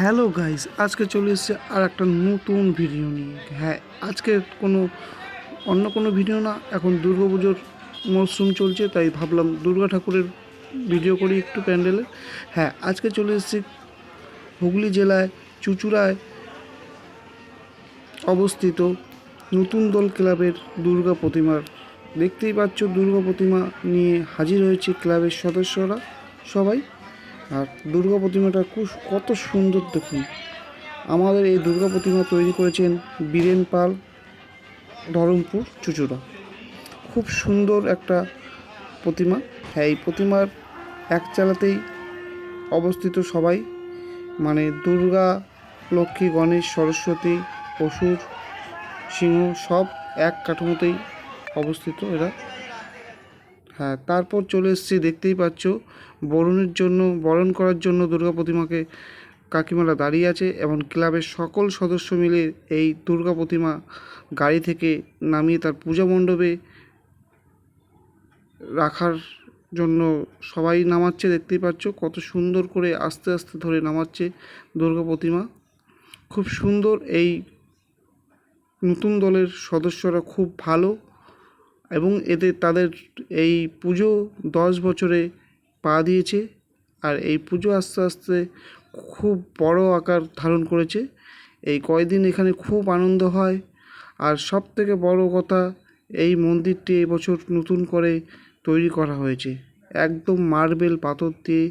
Hello guys, আজকে চলে এসেছে আর একটা নতুন ভিডিও নিয়ে। হ্যাঁ আজকে কোনো অন্য কোনো ভিডিও না, এখন দুর্গা পুজোর মরশুম চলছে, তাই ভাবলাম দুর্গা ঠাকুরের ভিডিও করি একটু প্যান্ডেলে। হ্যাঁ আজকে চলে এসেছি হুগলি জেলায়, চুচুড়ায় অবস্থিত নতুন দল ক্লাবের দুর্গা প্রতিমার। দেখতেই পাচ্ছ, দুর্গা প্রতিমা নিয়ে হাজির হয়েছে ক্লাবের সদস্যরা সবাই। আর দুর্গা প্রতিমাটা খুব কত সুন্দর দেখুন। আমাদের এই দুর্গা প্রতিমা তৈরি করেছেন বীরেন পাল, ধরমপুর, চুচুড়া। খুব সুন্দর একটা প্রতিমা। হ্যাঁ এই প্রতিমার এক চালাতেই অবস্থিত সবাই। মানে দুর্গা, লক্ষ্মী, গণেশ, সরস্বতী অসুর সিংহ সব এক কাঠামোতেই অবস্থিত এরা। হ্যাঁ তারপর চলে এসেছি, দেখতেই পাচ্ছ, বরণের জন্য, বরণ করার জন্য দুর্গা প্রতিমাকে কাকিমারা দাঁড়িয়ে আছে এবং ক্লাবের সকল সদস্য মিলে এই দুর্গা প্রতিমা গাড়ি থেকে নামিয়ে তার পূজা মণ্ডপে রাখার জন্য সবাই নামাচ্ছে, দেখতেই পাচ্ছ, কত সুন্দর করে আস্তে আস্তে ধরে নামাচ্ছে দুর্গা প্রতিমা। খুব সুন্দর, এই নতুন দলের সদস্যরা খুব ভালো। এবং এদের তাদের এই পুজো দশ বছরে পা দিয়েছে আর এই পুজো আস্তে আস্তে খুব বড় আকার ধারণ করেছে। এই কয়দিন এখানে খুব আনন্দ হয়। আর সব থেকে বড় কথা, এই মন্দিরটি এবছর নতুন করে তৈরি করা হয়েছে। একদম মার্বেল পাথর দিয়ে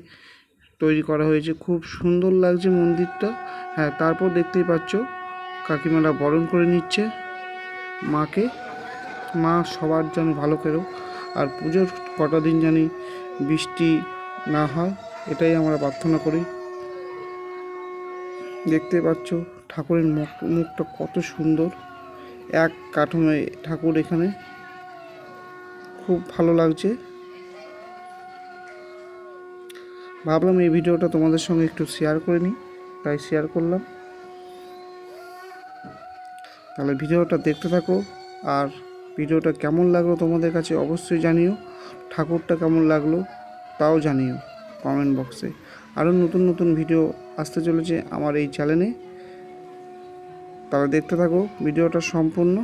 তৈরি করা হয়েছে। খুব সুন্দর লাগছে মন্দিরটা। হ্যাঁ তারপর দেখতেই পাচ্ছ, কাকিমারা বরণ করে নিচ্ছে মাকে। মা সবার যেন ভালো করো আর পুজোর কটা দিন জানি বৃষ্টি না হয়, এটাই আমরা প্রার্থনা করি। দেখতে পাচ্ছ ঠাকুরের মুখ, মুখটা কত সুন্দর। এক কাঠামোয় ঠাকুর এখানে। খুব ভালো লাগছে। ভাবলাম এই ভিডিওটা তোমাদের সঙ্গে একটু শেয়ার করে নিই, তাই শেয়ার করলাম। তাহলে ভিডিওটা দেখতে থাকো, আর ভিডিওটা কেমন লাগল তোমাদের কাছে অবশ্যই জানিও। ঠাকুরটা কেমন লাগল তাও জানিও কমেন্ট বক্সে আরও নতুন নতুন ভিডিও আসতে চলেছে আমার এই চ্যানেলে তাহলে দেখতে থাকো, ভিডিওটা সম্পূর্ণ।